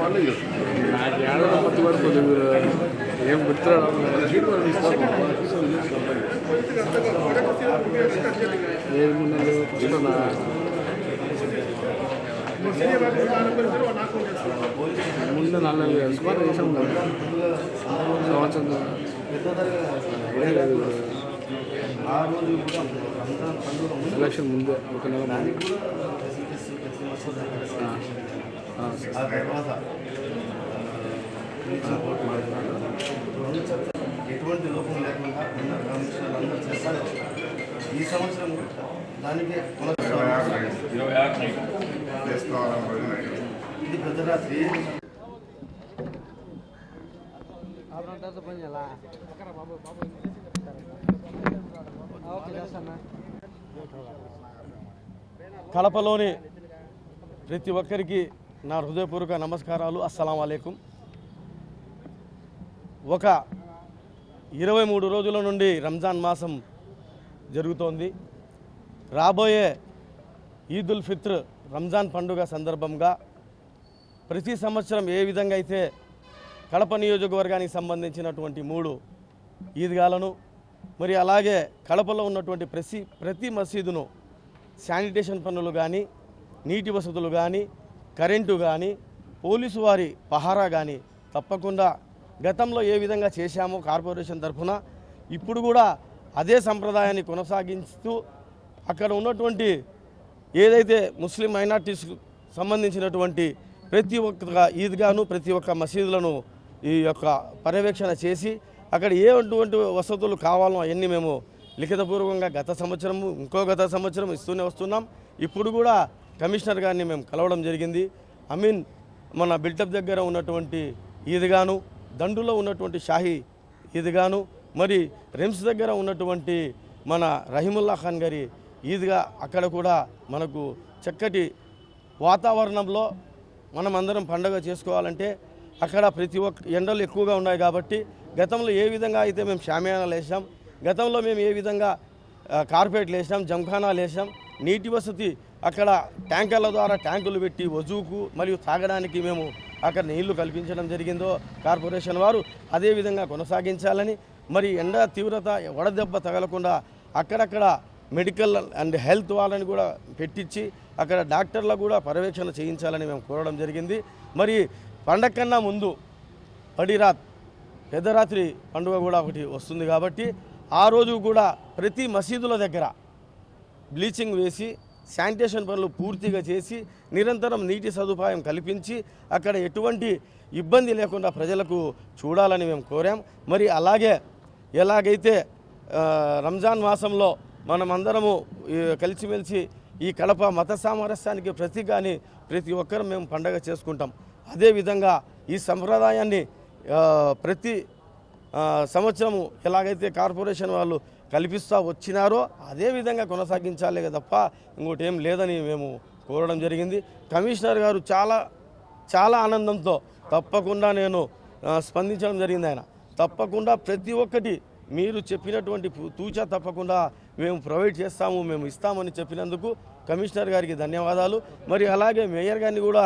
Valeu. ముందు నాలుగు సుమారు వేసాం కదా సంవత్సరం ఎలక్షన్ ముందే ఒక నెల ముందు ఆ, ఆ, ఎటువంటి లోపం లేకుండా ఉన్న కమిషనర్లు అందరూ చేస్తారు ఈ సంవత్సరం దానికి ఇది పెద్ద రాత్రి. కడపలోని ప్రతి ఒక్కరికి నా హృదయపూర్వక నమస్కారాలు. అస్సలం వాలేకుం ఒక ఇరవై మూడు రోజుల నుండి రంజాన్ మాసం జరుగుతోంది. రాబోయే ఈద్ ఉల్ ఫిత్ర్ రంజాన్ పండుగ సందర్భంగా ప్రతి సంవత్సరం ఏ విధంగా అయితే కడప నియోజకవర్గానికి సంబంధించినటువంటి మూడు ఈద్గాలను మరి అలాగే కడపలో ఉన్నటువంటి ప్రతి ప్రతి మసీదును శానిటేషన్ పనులు కానీ నీటి వసతులు కానీ కరెంటు కానీ పోలీసు వారి పహారా కానీ తప్పకుండా గతంలో ఏ విధంగా చేశామో కార్పొరేషన్ తరఫున ఇప్పుడు కూడా అదే సంప్రదాయాన్ని కొనసాగిస్తూ అక్కడ ఉన్నటువంటి ఏదైతే ముస్లిం మైనార్టీస్కు సంబంధించినటువంటి ప్రతి ఒక్క ఈద్గాను ప్రతి ఒక్క మసీదులను ఈ యొక్క పర్యవేక్షణ చేసి అక్కడ ఏ అటువంటి వసతులు కావాలో అవన్నీ మేము లిఖితపూర్వకంగా గత సంవత్సరము ఇంకో గత సంవత్సరం ఇస్తూనే వస్తున్నాం. ఇప్పుడు కూడా కమిషనర్ గారిని మేము కలవడం జరిగింది. ఐ మీన్ మన బిల్టప్ దగ్గర ఉన్నటువంటి ఈద్గాను దండులో ఉన్నటువంటి షాహీ ఈద్గాను మరి రిమ్స్ దగ్గర ఉన్నటువంటి మన రహీముల్లా ఖాన్ గారి ఈద్గా అక్కడ కూడా మనకు చక్కటి వాతావరణంలో మనం అందరం పండగ చేసుకోవాలంటే అక్కడ ప్రతి ఒక్క ఎండలు ఎక్కువగా ఉన్నాయి కాబట్టి గతంలో ఏ విధంగా అయితే మేము షామియానాలు వేసాం గతంలో మేము ఏ విధంగా కార్పెట్లు వేసాం జంఖానాలు వేసాం నీటి వసతి అక్కడ ట్యాంకర్ల ద్వారా ట్యాంకులు పెట్టి వజూకు మరియు తాగడానికి మేము అక్కడ నీళ్ళు కల్పించడం జరిగిందో కార్పొరేషన్ వారు అదే విధంగా కొనసాగించాలని మరి ఎండ తీవ్రత వడదెబ్బ తగలకుండా అక్కడక్కడ మెడికల్ అండ్ హెల్త్ వాళ్ళని కూడా పెట్టించి అక్కడ డాక్టర్ల కూడా పర్యవేక్షణ చేయించాలని మేము కోరడం జరిగింది. మరి పండగ కన్నా ముందు పడిరాత్ పెద్దరాత్రి పండుగ కూడా ఒకటి వస్తుంది కాబట్టి ఆ రోజు కూడా ప్రతి మసీదుల దగ్గర బ్లీచింగ్ వేసి శానిటేషన్ పనులు పూర్తిగా చేసి నిరంతరం నీటి సదుపాయం కల్పించి అక్కడ ఎటువంటి ఇబ్బంది లేకుండా ప్రజలకు చూడాలని మేము కోరాం. మరి అలాగే ఎలాగైతే రంజాన్ మాసంలో మనమందరము కలిసిమెలిసి ఈ కడప మత సామరస్యానికి ప్రతిగాని ప్రతి ఒక్కరం మేము పండగ చేసుకుంటాం. అదేవిధంగా ఈ సంప్రదాయాన్ని ప్రతి సంవత్సరము ఎలాగైతే కార్పొరేషన్ వాళ్ళు కల్పిస్తూ వచ్చినారో అదే విధంగా కొనసాగించాలి తప్ప ఇంకోటి ఏం లేదని మేము కోరడం జరిగింది. కమిషనర్ గారు చాలా చాలా ఆనందంతో తప్పకుండా నేను స్పందించడం జరిగింది ఆయన. తప్పకుండా ప్రతి ఒక్కటి మీరు చెప్పినటువంటి తూచ తూచా తప్పకుండా మేము ప్రొవైడ్ చేస్తాము మేము ఇస్తామని చెప్పినందుకు కమిషనర్ గారికి ధన్యవాదాలు. మరి అలాగే మేయర్ గారిని కూడా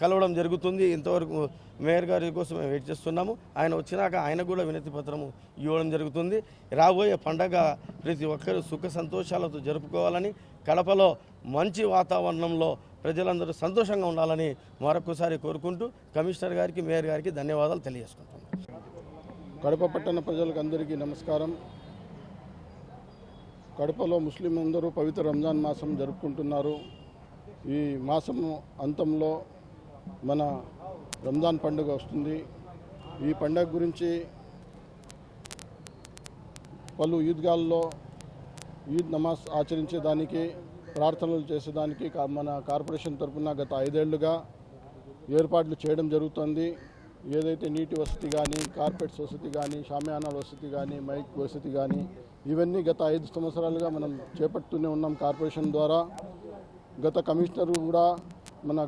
కలవడం జరుగుతుంది. ఇంతవరకు మేయర్ గారి కోసం మేము వెయిట్ చేస్తున్నాము. ఆయన వచ్చినాక ఆయన కూడా వినతి పత్రము ఇవ్వడం జరుగుతుంది. రాబోయే పండగ ప్రతి ఒక్కరూ సుఖ సంతోషాలతో జరుపుకోవాలని కడపలో మంచి వాతావరణంలో ప్రజలందరూ సంతోషంగా ఉండాలని మరొకసారి కోరుకుంటూ కమిషనర్ గారికి మేయర్ గారికి ధన్యవాదాలు తెలియజేసుకుంటున్నాను కడప పట్టణ ప్రజలకు అందరికీ నమస్కారం. కడపలో ముస్లిం అందరూ పవిత్ర రంజాన్ మాసం జరుపుకుంటున్నారు. ఈ మాసం అంతంలో మన రంజాన్ పండుగ వస్తుంది. ఈ పండుగ గురించి పలు ఈద్గాల్లో ఈద్ నమాజ్ ఆచరించేదానికి ప్రార్థనలు చేసేదానికి మన కార్పొరేషన్ తరపున గత ఐదేళ్ళుగా ఏర్పాట్లు చేయడం జరుగుతుంది. ఏదైతే నీటి వసతి కానీ కార్పెట్స్ వసతి కానీ షామియానాల వసతి కానీ మైక్ వసతి కానీ ఇవన్నీ గత ఐదు సంవత్సరాలుగా మనం చేపడుతూనే ఉన్నాం కార్పొరేషన్ ద్వారా. గత కమిషనర్ కూడా మన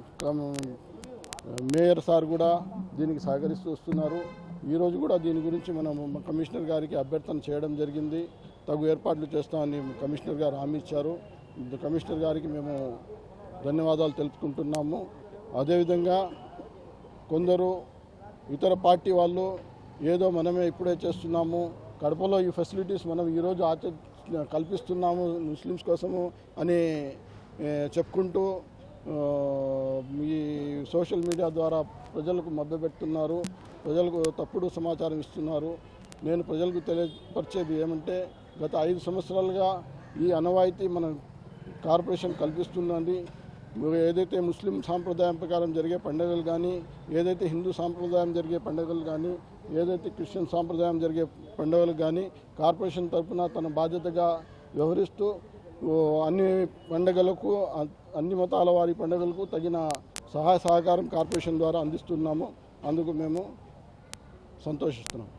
మేయర్ సార్ కూడా దీనికి సహకరిస్తూ వస్తున్నారు. ఈరోజు కూడా దీని గురించి మనం కమిషనర్ గారికి అభ్యర్థన చేయడం జరిగింది. తగు ఏర్పాట్లు చేస్తామని కమిషనర్ గారు హామీ ఇచ్చారు. కమిషనర్ గారికి మేము ధన్యవాదాలు తెలుపుకుంటున్నాము. అదేవిధంగా కొందరు ఇతర పార్టీ వాళ్ళు ఏదో మనమే ఇప్పుడే చేస్తున్నాము. కడపలో ఈ ఫెసిలిటీస్ మనం ఈరోజు ఆచ కల్పిస్తున్నాము ముస్లిమ్స్ కోసము అని చెప్పుకుంటూ ఈ సోషల్ మీడియా ద్వారా ప్రజలకు మభ్యపెడుతున్నారు ప్రజలకు తప్పుడు సమాచారం ఇస్తున్నారు. నేను ప్రజలకు తెలియపరిచేది ఏమంటే గత ఐదు సంవత్సరాలుగా ఈ అనవాయితీ మన కార్పొరేషన్ కల్పిస్తున్నది. ఏదైతే ముస్లిం సాంప్రదాయం ప్రకారం జరిగే పండుగలు కానీ ఏదైతే హిందూ సాంప్రదాయం జరిగే పండుగలు కానీ ఏదైతే క్రిస్టియన్ సాంప్రదాయం జరిగే పండుగలు కానీ కార్పొరేషన్ తరఫున తన బాధ్యతగా వ్యవహరిస్తూ అన్ని పండుగలకు అన్ని మతాల వారి పండుగలకు తగిన సహాయ సహకారం కార్పొరేషన్ ద్వారా అందిస్తున్నాము. అందుకు మేము సంతోషిస్తున్నాం.